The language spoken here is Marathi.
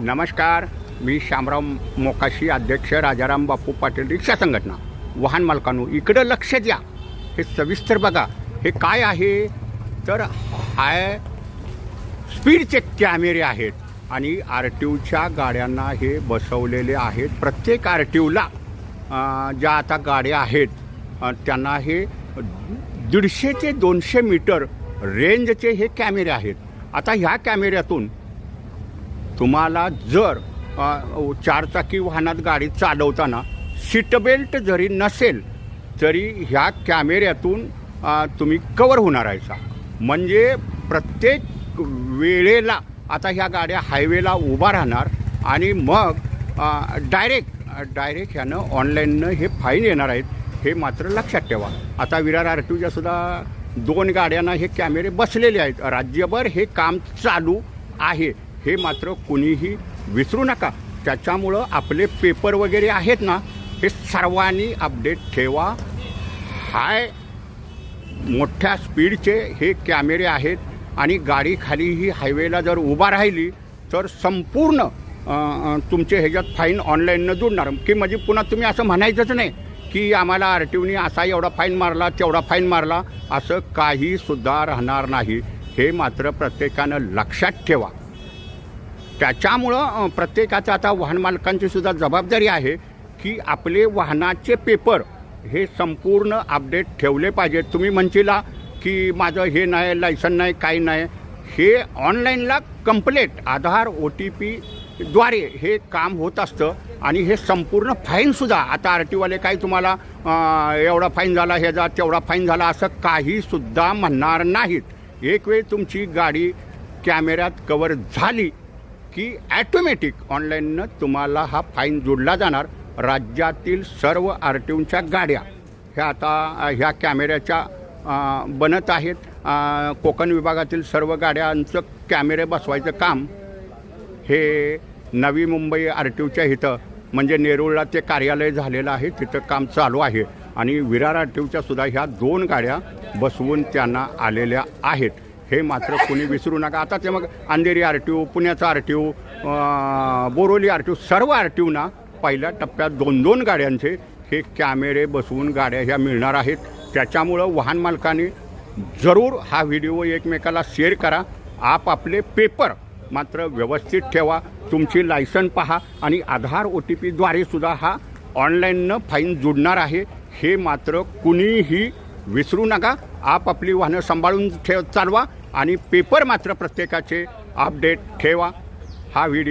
नमस्कार मी शामराव मोकाशी अध्यक्ष राजाराम बापू पाटील रिक्षा संघटना. वाहन मालकांनो इकडं लक्ष द्या. हे सविस्तर बघा. हे काय आहे? तर हाय स्पीडचे कॅमेरे आहेत आणि आर टी ओच्या गाड्यांना हे बसवलेले आहेत. प्रत्येक आर टी ओला ज्या आता गाड्या आहेत त्यांना हे दीडशे ते दोनशे मीटर रेंजचे हे कॅमेरे आहेत. आता ह्या कॅमेऱ्यातून तुम्हाला जर चारचाकी वाहनात गाडी चालवताना सीट बेल्ट जरी नसेल तरी ह्या कॅमेऱ्यातून तुम्ही कवर होणार आहेसा म्हणजे प्रत्येक वेळेला आता ह्या गाड्या हायवेला उभा राहणार आणि मग डायरेक्ट डायरेक्ट ह्यानं ऑनलाईननं हे फाईन येणार आहेत हे मात्र लक्षात ठेवा. आता विरार आर टीच्या सुद्धा दोन गाड्यांना हे कॅमेरे बसलेले आहेत. राज्यभर हे काम चालू आहे. हे मात्र कुणीही विसरू नका. त्याच्यामुळं आपले पेपर वगैरे आहेत ना हे सर्वांनी अपडेट ठेवा. हाय. मोठ्या स्पीडचे हे कॅमेरे आहेत आणि गाडी खाली ही हायवेला जर उभा राहिली तर संपूर्ण तुमचे ह्याच्यात फाईन ऑनलाईननं जुडणार. की म्हणजे पुन्हा तुम्ही असं म्हणायचंच नाही की आम्हाला आर टी ओनी असा एवढा फाईन मारला तेवढा फाईन मारला असं काही सुद्धा राहणार नाही. हे मात्र प्रत्येकानं लक्षात ठेवा. त्याच्यामुळं प्रत्येकाचं आता वाहनमालकांची सुद्धा जबाबदारी आहे की आपले वाहनाचे पेपर हे संपूर्ण अपडेट ठेवले पाहिजेत. तुम्ही म्हणशीला की माझं हे नाही लायसन नाही काही नाही. हे ऑनलाईनला कंप्लेट आधार ओ टी पीद्वारे हे काम होत असतं आणि हे संपूर्ण फाईनसुद्धा आता आर टीवाले काही तुम्हाला एवढा फाईन झाला हे जा तेवढा फाईन झाला असं काहीसुद्धा म्हणणार नाहीत. एक वेळ तुमची गाडी कॅमेऱ्यात कवर झाली की ॲटोमॅटिक ऑनलाईननं तुम्हाला हा फाईन जोडला जाणार राज्यातील सर्व आर टी ओच्या गाड्या. ह्या आता ह्या कॅमेऱ्याच्या बनत आहेत. कोकण विभागातील सर्व गाड्यांचं कॅमेरे बसवायचं काम हे नवी मुंबई आर टी ओच्या इथं म्हणजे नेरूळला ते कार्यालय झालेलं आहे तिथं काम चालू आहे. आणि विरार आर टी ओच्या सुद्धा ह्या दोन गाड्या बसवून त्यांना आलेल्या आहेत. हे मात्र कोणी विसरू नका. आता ते मग अंधेरी आर टी ओ पुण्याचा R T O Boroli R T O सर्व आर टी ओना पहिल्या टप्प्यात दोन दोन गाड्यांचे हे कॅमेरे बसवून गाड्या ह्या मिळणार आहेत. त्याच्यामुळं वाहन मालकांनी जरूर हा व्हिडिओ एकमेकाला शेअर करा. आपापले पेपर मात्र व्यवस्थित ठेवा. तुमची लायसन पहा आणि आधार ओ टी पीद्वारे सुद्धा हा ऑनलाईननं फाईन जुडणार आहे. हे मात्र कुणीही विसरू नका. आपापली वाहनं सांभाळून ठेव चालवा. आणि पेपर मात्र प्रत्येकाचे अपडेट ठेवा. हा व्हिडिओ